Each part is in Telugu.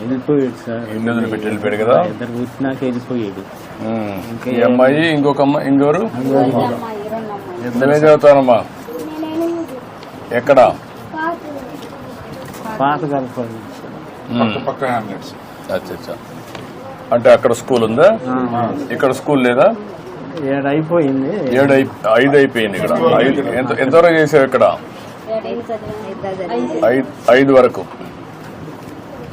వెళ్ళిపోయాడు సార్. ఇల్లు వదిలిపెట్టి వెళ్ళిపోయాడు కదా. ఇద్దరు పుట్టినాక వెళ్ళిపోయాడు ఉమ్, ఈ అమ్మాయి ఇంకొక అమ్మాయి ఇంకోరు ఎంతమే చదువుతానమ్మా ఎక్కడ? పాత అచ్చా అచ్చా అంటే అక్కడ స్కూల్ ఉందా? ఇక్కడ స్కూల్ లేదా? ఏడు అయిపోయింది ఏడు ఐదు అయిపోయింది ఇక్కడ. ఐదు ఎంత ఎంతవరకు చేసావు ఇక్కడ? ఐదు ఐదు వరకు.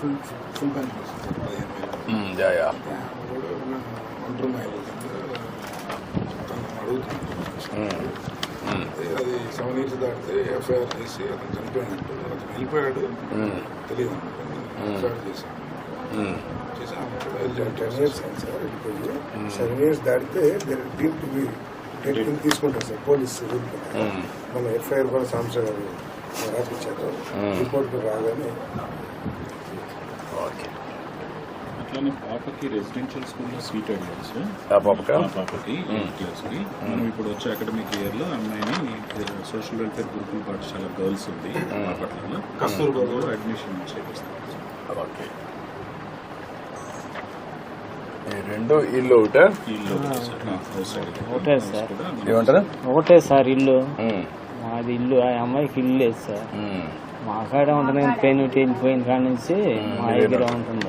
ఫుల్ ఫుల్ బ్యాంక్ పదిహేను వేలు యా యా ఒంటరి అడుగుతున్నాను. అది సెవెన్ ఇయర్స్ దాటితే ఎఫ్ఐఆర్ చేసి అతను చనిపోయినట్టు అతను వెళ్ళిపోయాడు. తెలియదు ఎఫ్ఐఆర్ చేశాను సెవెన్ ఇయర్స్ దాటితే డీమ్ టు బి డెట్ తీసుకుంటారు సార్ పోలీస్. మన ఎఫ్ఐఆర్ కూడా సాంసంగ్ గారు రాపించారు. రిపోర్ట్ రాగానే అట్లానే పాపకి రెసిడెన్షియల్ స్కూల్లో సీట్ అడిగారు సార్ ఆ పాపక ఆ పాపకి ఎయిత్ క్లాస్కి. మనం ఇప్పుడు వచ్చే అకాడమిక్ ఇయర్లో అమ్మాయిని సోషల్ వెల్ఫేర్ గురుకుల పాఠశాల గర్ల్స్ ఉంది. బాపట్లలో కస్తూర్బాలో అడ్మిషన్ చేపిస్తాం ఓకే. ఈ రెండు ఇల్లు ఒకటే? ఇల్లు ఒకటి సార్. హౌస్ ఒకటే సార్. ఏమంటారు? ఒకటే సార్ ఇల్లు. మ్మ్. మాది ఇల్లు ఆ అమ్మాయికి ఇల్లు లేదు సార్. మ్మ్. మా కాడ ఉంటుంది పెయిన్ వెళ్ళిపోయిన కాడ నుంచి మా దగ్గర ఉంటుంది.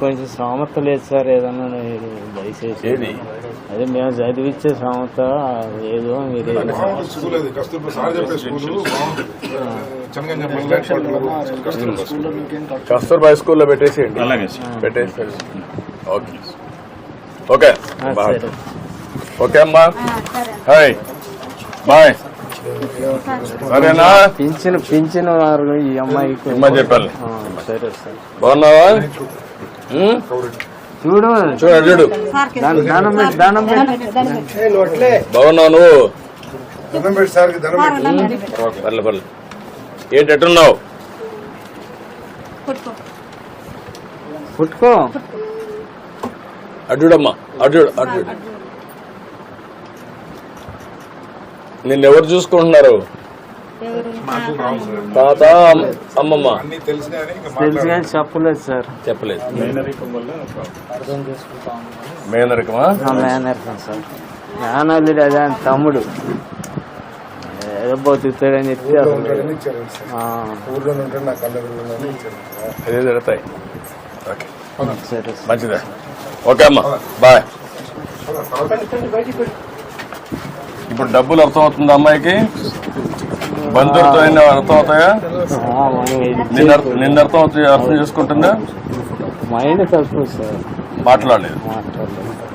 కొంచెం సామర్థ్యం లేదు సార్ ఏదన్నా మీరు దయచేసి. అదే మేము చదివించే సామర్థ ఏదో మీరు కస్తూర్బా హై స్కూల్లో పెట్టేసేయండి. పెట్టేసేయండి. ఓకే. ఓకే. ఓకే అమ్మా. హాయ్. బాయ్. సరేనా? పింఛన్ పింఛన్ వారు ఈ అమ్మాయికి. అమ్మ చెప్పాలి. ఆ, సరే సార్. బాగున్నావా? చూడు. చూడు చూడు. దానం పెట్టి దానం పెట్టి బాగున్నావు నువ్వు? పర్లే పర్లే. ఏంటి ఎట్టున్నావు పుట్టుకో అడ్డుడమ్మా అటు చూడు, అటు చూడు. నిన్నెవరు చూసుకుంటున్నారు మాకు రావు సార్ తాత అమ్మ- అమ్మమ్మ అన్ని తెలిసినాయని ఇంకా తెలుసు చెప్పలేదు సార్ చెప్పలేదు మేనరికమా మేనర్కం సార్ మేనల్లుడు అదే తమ్ముడు ఏదో బతుకుతాడని చెప్పి అదే జరుగుతాయి ఓకే సరే సార్ మంచిదే ఓకే అమ్మా బాయ్ ఇప్పుడు డబ్బులు అర్థమవుతుందా అమ్మాయికి? బంధువులతో అయినా అర్థం అవుతాయా ఆ, మనం ఇది నిన్న అర్థం అవుతాయి అర్థం చేసుకుంటుందా మాట్లాడలేదు.